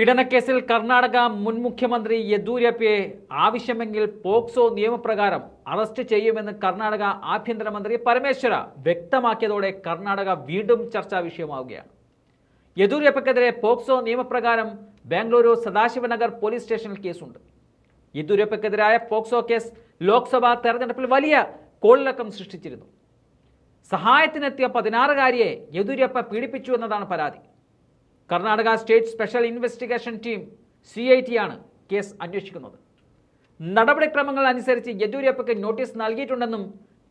പീഡനക്കേസിൽ കർണാടക മുൻ മുഖ്യമന്ത്രി യെദ്യൂരപ്പയെ ആവശ്യമെങ്കിൽ പോക്സോ നിയമപ്രകാരം അറസ്റ്റ് ചെയ്യുമെന്ന് കർണാടക ആഭ്യന്തരമന്ത്രി പരമേശ്വര വ്യക്തമാക്കിയതോടെ കർണാടക വീണ്ടും ചർച്ചാ വിഷയമാവുകയാണ്. യെദ്യൂരപ്പയ്ക്കെതിരെ പോക്സോ നിയമപ്രകാരം ബാംഗ്ലൂരു സദാശിവനഗർ പോലീസ് സ്റ്റേഷനിൽ കേസുണ്ട്. യെദ്യൂരപ്പയ്ക്കെതിരായ പോക്സോ കേസ് ലോക്സഭാ തെരഞ്ഞെടുപ്പിൽ വലിയ കോളിളക്കം സൃഷ്ടിച്ചിരുന്നു. സഹായത്തിനെത്തിയ പതിനാറുകാരിയെ യെദ്യൂരപ്പ പീഡിപ്പിച്ചു എന്നതാണ് പരാതി. Karnataka state special investigation team C I T ആണ് കേസ് അന്വേഷിക്കുന്നത്. നടപടിക്രമങ്ങൾ അനുസരിച്ച് യെദ്യൂരപ്പയ്ക്ക് നോട്ടീസ് നൽകിയിട്ടുണ്ടെന്നും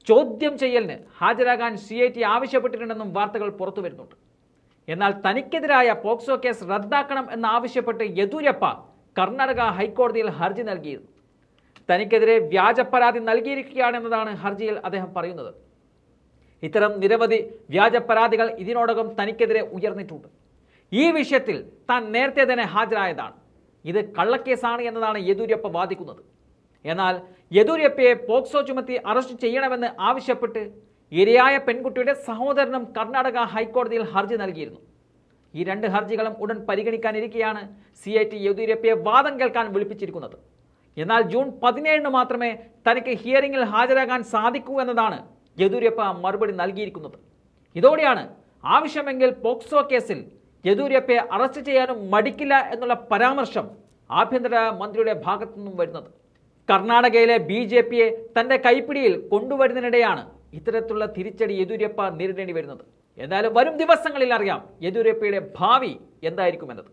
ചോദ്യം ചെയ്യലിന് ഹാജരാകാൻ സി ഐ ടി ആവശ്യപ്പെട്ടിട്ടുണ്ടെന്നും വാർത്തകൾ പുറത്തു വരുന്നുണ്ട്. എന്നാൽ തനിക്കെതിരായ പോക്സോ കേസ് റദ്ദാക്കണം എന്നാവശ്യപ്പെട്ട് യെദ്യൂരപ്പ കർണാടക ഹൈക്കോടതിയിൽ ഹർജി നൽകിയിരുന്നു. തനിക്കെതിരെ വ്യാജ പരാതി നൽകിയിരിക്കുകയാണെന്നതാണ് ഹർജിയിൽ അദ്ദേഹം പറയുന്നത്. ഇത്തരം നിരവധി വ്യാജ പരാതികൾ ഇതിനോടകം തനിക്കെതിരെ ഉയർന്നിട്ടുണ്ട്. ഈ വിഷയത്തിൽ താൻ നേരത്തെ തന്നെ ഹാജരായതാണ്. ഇത് കള്ളക്കേസാണ് എന്നതാണ് യെദ്യൂരപ്പ വാദിക്കുന്നത്. എന്നാൽ യെദ്യൂരപ്പയെ പോക്സോ ചുമത്തി അറസ്റ്റ് ചെയ്യണമെന്ന് ആവശ്യപ്പെട്ട് ഇരയായ പെൺകുട്ടിയുടെ സഹോദരനും കർണാടക ഹൈക്കോടതിയിൽ ഹർജി നൽകിയിരുന്നു. ഈ രണ്ട് ഹർജികളും ഉടൻ പരിഗണിക്കാനിരിക്കെയാണ് സി ഐ ടി യെദ്യൂരപ്പയെ വാദം കേൾക്കാൻ വിളിപ്പിച്ചിരിക്കുന്നത്. എന്നാൽ ജൂൺ പതിനേഴിന് മാത്രമേ തനിക്ക് ഹിയറിംഗിൽ ഹാജരാകാൻ സാധിക്കൂ എന്നതാണ് യെദ്യൂരപ്പ മറുപടി നൽകിയിരിക്കുന്നത്. ഇതോടെയാണ് ആവശ്യമെങ്കിൽ പോക്സോ കേസിൽ യെദ്യൂരപ്പയെ അറസ്റ്റ് ചെയ്യാനും മടിക്കില്ല എന്നുള്ള പരാമർശം ആഭ്യന്തര മന്ത്രിയുടെ ഭാഗത്തു നിന്നും വരുന്നത്. കർണാടകയിലെ ബി ജെ പിയെ തന്റെ കൈപ്പിടിയിൽ കൊണ്ടുവരുന്നതിനിടെയാണ് ഇത്തരത്തിലുള്ള തിരിച്ചടി യെദൂരപ്പ നേരിടേണ്ടി വരുന്നത്. എന്നാലും വരും ദിവസങ്ങളിൽ അറിയാം യെദൂരപ്പയുടെ ഭാവി എന്തായിരിക്കുമെന്നത്.